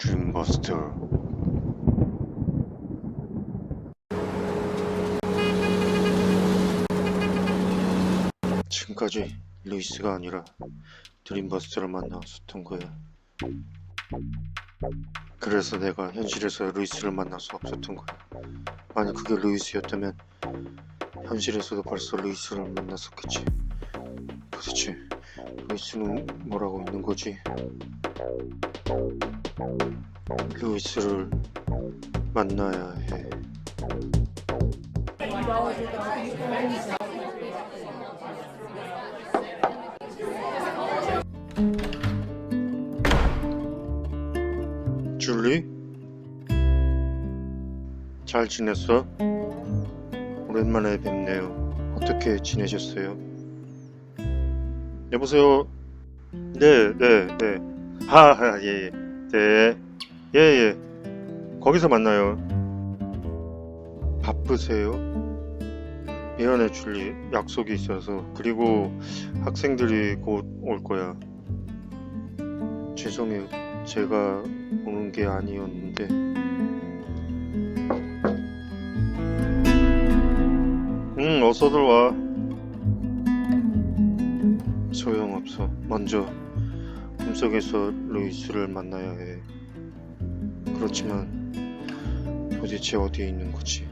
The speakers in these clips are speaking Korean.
드림버스터. 지금까지 루이스가 아니라 드림버스터를 만나왔었던 거야. 그래서 내가 현실에서 루이스를 만날 수 없었던 거야. 만약 그게 루이스였다면 현실에서도 벌써 루이스를 만났었겠지. 도대체 루이스는 뭐라고 있는 거지? 루이스를 만나야 해. 줄리? 잘 지냈어? 오랜만에 뵙네요. 어떻게 지내셨어요? 여보세요? 네, 네, 네. 아, 아, 예, 예. 네. 예, 예. 거기서 만나요. 바쁘세요? 미안해, 줄리. 약속이 있어서. 그리고 학생들이 곧 올 거야. 죄송해요. 제가 오는 게 아니었는데. 응, 어서들 와. 소용없어. 먼저 꿈속에서 루이스를 만나야 해. 그렇지만 도대체 어디에 있는 거지?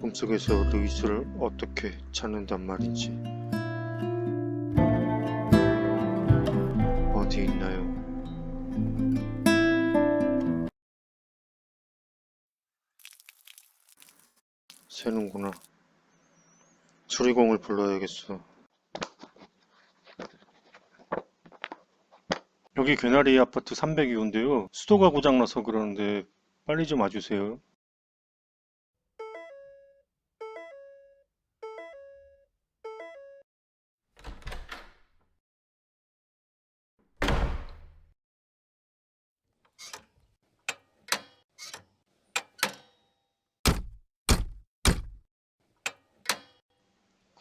꿈속에서 루이스를 어떻게 찾는단 말인지. 어디 있나요? 새는구나. 수리공을 불러야겠어. 여기 괴나리 아파트 302호인데요. 수도가 고장나서 그러는데 빨리 좀 와주세요.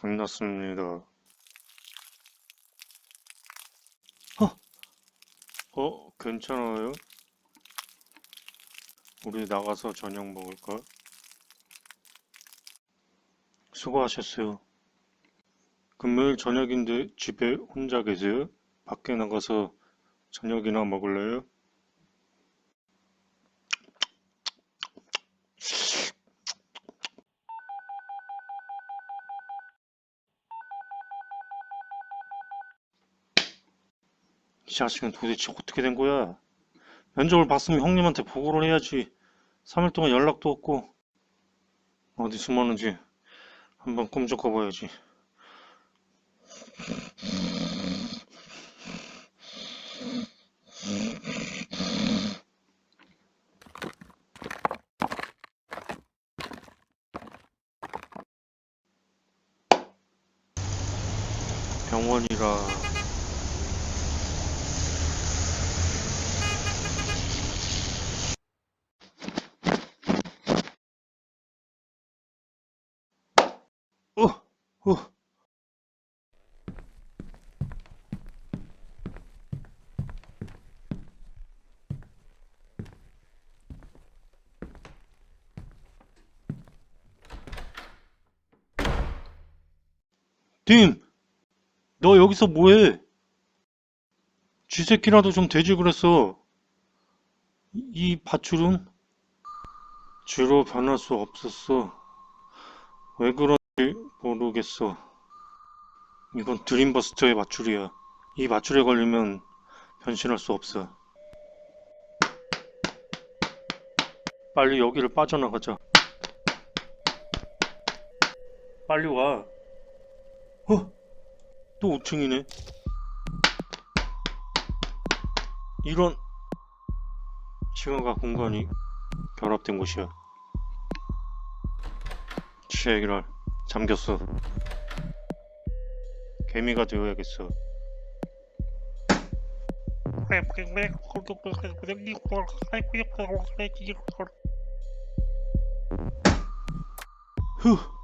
끝났습니다. 어, 괜찮아요? 우리 나가서 저녁 먹을까? 수고하셨어요. 금요일 저녁인데 집에 혼자 계세요? 밖에 나가서 저녁이나 먹을래요? 이 자식은 도대체 어떻게 된 거야? 면접을 봤으면 형님한테 보고를 해야지. 3일 동안 연락도 없고 어디 숨었는지 한번 꿈쩍어 봐야지. 병원이라 어, 어. 딤, 너 여기서 뭐해? 쥐새끼라도 좀 되지 그랬어. 이- 이 밧줄은 쥐로 변할 수 없었어. 왜 그런지 모르겠어. 이건 드림버스터의 밧줄이야. 이 밧줄에 걸리면 변신할 수 없어. 빨리 여기를 빠져나가자. 빨리 와. 어? 또 5층이네. 이런 시간과 공간이 결합된 곳이야. 쉐기랄 잠겼어. 개미가 되어야겠어. 후.